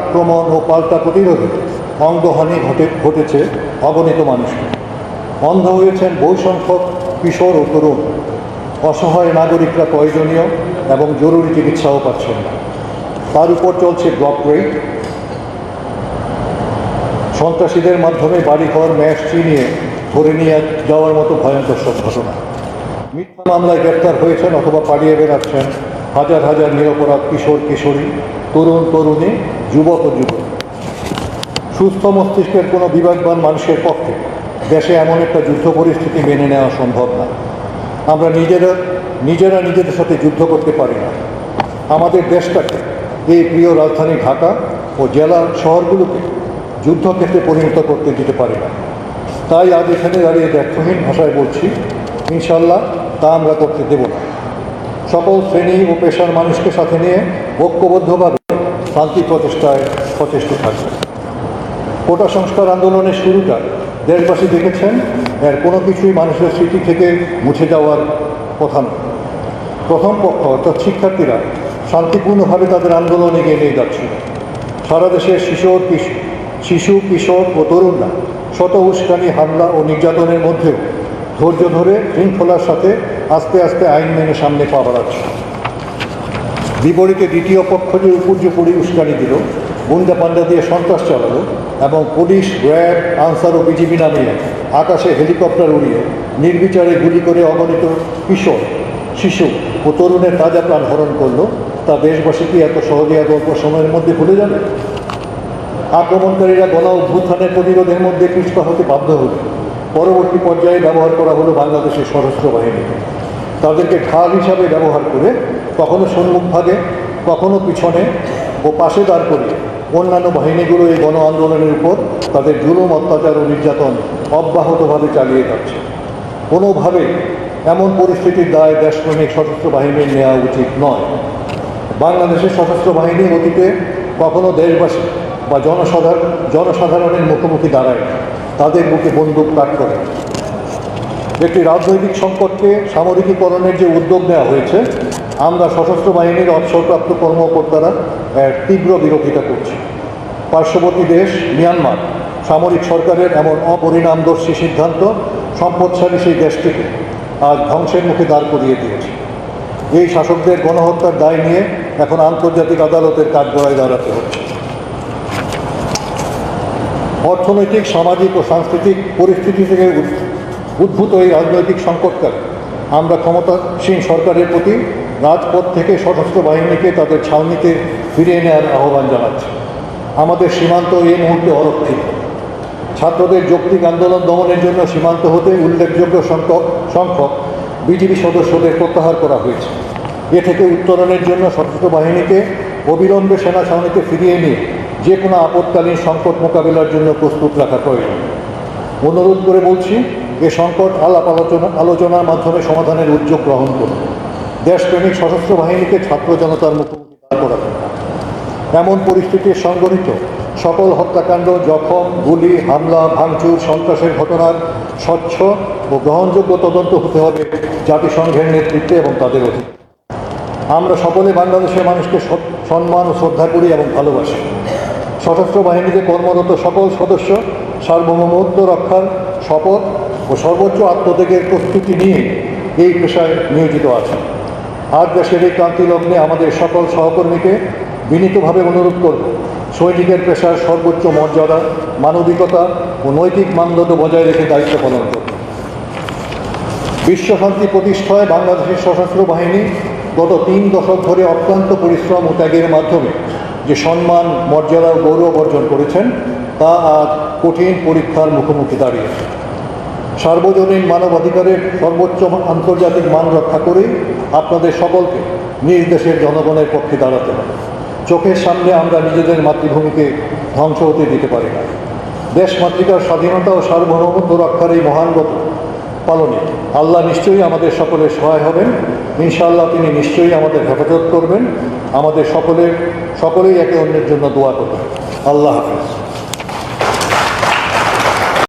আক্রমণ ও পাল্টা প্রতিরোধে অঙ্গহানি ঘটে, ঘটেছে অগণিত মানুষের। অন্ধ হয়েছেন বহু সংখ্যক কিশোর ও তরুণ। অসহায় নাগরিকরা প্রয়োজনীয় এবং জরুরি চিকিৎসাও পাচ্ছেন তার উপর চলছে ব্লক রেট সন্ত্রাসীদের মাধ্যমে বাড়িঘর ম্যাচ চিনিয়ে ধরে নিয়ে যাওয়ার মতো ভয়ঙ্কর সব ঘটনা। মিথ্যা মামলায় গ্রেপ্তার হয়েছেন অথবা পালিয়ে বেড়াচ্ছেন হাজার হাজার নিরপরাধ কিশোর, কিশোরী, তরুণ, তরুণী যুবক ও যুবক সুস্থ মস্তিষ্কের কোনো বিবেকবান মানুষের পক্ষে দেশে এমন একটা যুদ্ধ পরিস্থিতি মেনে নেওয়া সম্ভব না। আমরা নিজেরা নিজেরা নিজেদের সাথে যুদ্ধ করতে পারি না। আমাদের দেশটাকে, এই প্রিয় রাজধানী ঢাকা ও জেলা শহরগুলোকে যুদ্ধক্ষেত্রে পরিণত করতে দিতে পারি না। তাই আজ এখানে দাঁড়িয়ে ব্যর্থহীন ভাষায় বলছি ইনশাল্লাহ তা আমরা করতে দেব না। সকল শ্রেণি ও পেশার মানুষকে সাথে নিয়ে ঐক্যবদ্ধভাবে শান্তি প্রচেষ্টায় সচেষ্ট থাকবে। কোটা সংস্কার আন্দোলনের শুরুটা দেশবাসী দেখেছেন, এর কোনো কিছুই মানুষের স্মৃতি থেকে মুছে যাওয়ার কথা নয় প্রথম পক্ষ অর্থাৎ শিক্ষার্থীরা শান্তিপূর্ণভাবে তাদের আন্দোলন এগিয়ে নিয়ে যাচ্ছিল সারা দেশের শিশোর শিশু, কিশোর ও তরুণরা শত উস্কানি, হামলা ও নির্যাতনের মধ্যেও ধৈর্য ধরে শৃঙ্খলার সাথে আস্তে আস্তে আইন মেনে সামনে পা বাড়াচ্ছে। বিপরীতে দ্বিতীয় পক্ষ যে উপর্যুপরি উস্কানি দিল, গুন্ডা পান্ডা দিয়ে সন্ত্রাস চালালো এবং পুলিশ, র্যাব, আনসার ও বিজিবি নামিয়ে আকাশে হেলিকপ্টার উড়িয়ে নির্বিচারে গুলি করে অগণিত কিশোর, শিশু ও তরুণের তাজা প্রাণ হরণ করল। তা দেশবাসী কি এত সহজে এত অল্প সময়ের মধ্যে ভুলে যাবে? আক্রমণকারীরা গণ অভ্যুত্থানের প্রতিরোধের মধ্যে পিছপা হতে বাধ্য হলো। পরবর্তী পর্যায়ে ব্যবহার করা হলো বাংলাদেশের সশস্ত্র বাহিনীকে তাদেরকে ঢাল হিসাবে ব্যবহার করে কখনো সম্মুখ ভাগে, কখনো পিছনে ও পাশে দাঁড় করিয়ে অন্যান্য বাহিনীগুলো এই গণ আন্দোলনের উপর তাদের জুলুম, অত্যাচার ও নির্যাতন অব্যাহতভাবে চালিয়ে যাচ্ছে। কোনোভাবে এমন পরিস্থিতির দায় দেশপ্রেমিক সশস্ত্র বাহিনীর নেওয়া উচিত নয়। বাংলাদেশের সশস্ত্র বাহিনী অতীতে কখনো দেশবাসী বা জনসাধারণ জনসাধারণের মুখোমুখি দাঁড়ায় তাদের বুকে বন্দুক তাক করে। একটি রাজনৈতিক সংকটকে সামরিকীকরণের যে উদ্যোগ নেওয়া হয়েছে, আমরা সশস্ত্র বাহিনীর অবসরপ্রাপ্ত কর্মকর্তারা তীব্র বিরোধিতা করছি। পার্শ্ববর্তী দেশ, মিয়ানমার, সামরিক সরকারের এমন অপরিণামদর্শী সিদ্ধান্ত সম্পদশালী সেই দেশটিকে আজ ধ্বংসের মুখে দাঁড় করিয়ে দিয়েছে। এই শাসকদের গণহত্যার দায় নিয়ে এখন আন্তর্জাতিক আদালতের কাঠগড়ায় দাঁড়াতে হচ্ছে। অর্থনৈতিক, সামাজিক ও সাংস্কৃতিক পরিস্থিতি থেকে উদ্ভূত এই রাজনৈতিক সংকটকালে। আমরা ক্ষমতাসীন সরকারের প্রতি রাজপথ থেকে সশস্ত্র বাহিনীকে তাদের ছাউনিতে ফিরিয়ে নেওয়ার আহ্বান জানাচ্ছি। আমাদের সীমান্ত এই মুহূর্তে অরক্ষিত। ছাত্রদের যৌক্তিক আন্দোলন দমনের জন্য সীমান্ত হতে উল্লেখযোগ্য সংখ্যক সংখ্যক বিজিবি সদস্যদের প্রত্যাহার করা হয়েছে। এ থেকে উত্তরণের জন্য সশস্ত্র বাহিনীকে অবিলম্বে সেনা ছাউনিতে ফিরিয়ে নিয়ে যে কোনো আপৎকালীন সংকট মোকাবিলার জন্য প্রস্তুত রাখা প্রয়োজন। অনুরোধ করে বলছি এ সংকট আলাপ আলোচনা আলোচনার মাধ্যমে সমাধানের উদ্যোগ গ্রহণ করুন। দেশপ্রেমিক সশস্ত্র বাহিনীকে ছাত্র জনতার মুখোমুখি দাঁড় করাবেন এমন পরিস্থিতি সংগঠিত সকল হত্যাকাণ্ড, জখম, গুলি, হামলা, ভাঙচুর, সন্ত্রাসের ঘটনার স্বচ্ছ ও গ্রহণযোগ্য তদন্ত হতে হবে জাতিসংঘের নেতৃত্বে এবং তাদের অধীনে। আমরা সকলে বাংলাদেশের মানুষকে সম্মান ও শ্রদ্ধা করি এবং ভালোবাসি। সশস্ত্র বাহিনীতে কর্মরত সকল সদস্য সার্বভৌমত্ব রক্ষার শপথ সর্বোচ্চ আত্মত্যাগের প্রস্তুতি নিয়ে এই পেশায় নিয়োজিত আছে। আজ দেশের এই ক্রান্তি লগ্নে আমাদের সকল সহকর্মীকে বিনীতভাবে অনুরোধ করব, সৈনিকের পেশার সর্বোচ্চ মর্যাদা, মানবিকতা ও নৈতিক মানদণ্ড বজায় রেখে দায়িত্ব পালন করবে। বিশ্বশান্তি প্রতিষ্ঠায় বাংলাদেশের সশস্ত্র বাহিনী গত তিন দশক ধরে অত্যন্ত পরিশ্রম ও ত্যাগের মাধ্যমে যে সম্মান, মর্যাদা ও গৌরব অর্জন করেছেন, তা আজ কঠিন পরীক্ষার মুখোমুখি দাঁড়িয়েছে। সার্বজনীন মানবাধিকারের সর্বোচ্চ আন্তর্জাতিক মান রক্ষা করেই আপনাদের সকলকে নিজ দেশের জনগণের পক্ষে দাঁড়াতে হবে। চোখের সামনে আমরা নিজেদের মাতৃভূমিকে ধ্বংস হতে দিতে পারি না। দেশ মাতৃকার স্বাধীনতা ও সার্বভৌমত্ব রক্ষার এই মহান ব্রত পালনে আল্লাহ নিশ্চয়ই আমাদের সকলের সহায় হবেন। ইনশাআল্লাহ তিনি নিশ্চয়ই আমাদের হেফাজত করবেন। আমাদের সকলের, সকলেই একে অন্যের জন্য দোয়া করবেন। আল্লাহ হাফিজ।